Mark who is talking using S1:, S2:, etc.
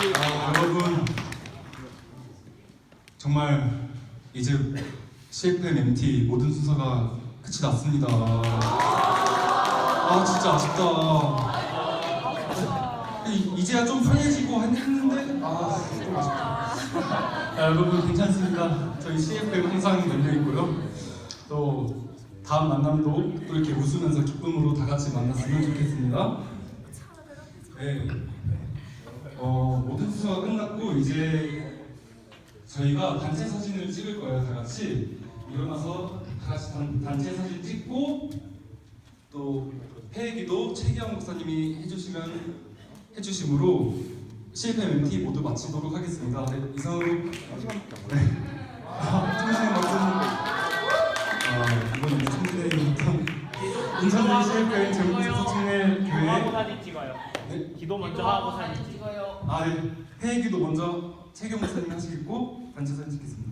S1: 아, 여러분 정말 이제 CFM MT 모든 순서가 끝이 났습니다. 아 진짜 아쉽다. 이- 이제야 좀 편해지고 했는데 아좀 아쉽다. 아, 여러분 괜찮습니다. 저희 CFM 항상 열려 있고요. 또 다음 만남도 또 이렇게 웃으면서 기쁨으로 다 같이 만났으면 좋겠습니다. 네. 어, 모든 수가 끝났고 이제 저희가 단체 사진을 찍을 거예요. 다 같이 일어나서 다 같이 단, 단체 사진 찍고 또 회기도 최기영 목사님이 해주시면 해주심으로 CFM MT 모두 마치도록 하겠습니다. 네, 이상으로 네. 아, 청신의 말씀 아, 이번 청신의 인턴 인천대 CFM 제국에서
S2: 하고
S1: 교회
S2: 사진 찍어요.
S1: 네?
S2: 기도 먼저 하고 사진
S3: 찍어요.
S1: 아, 네. 회기도 먼저 최경 목사님 하시겠고 단체 사진 찍겠습니다.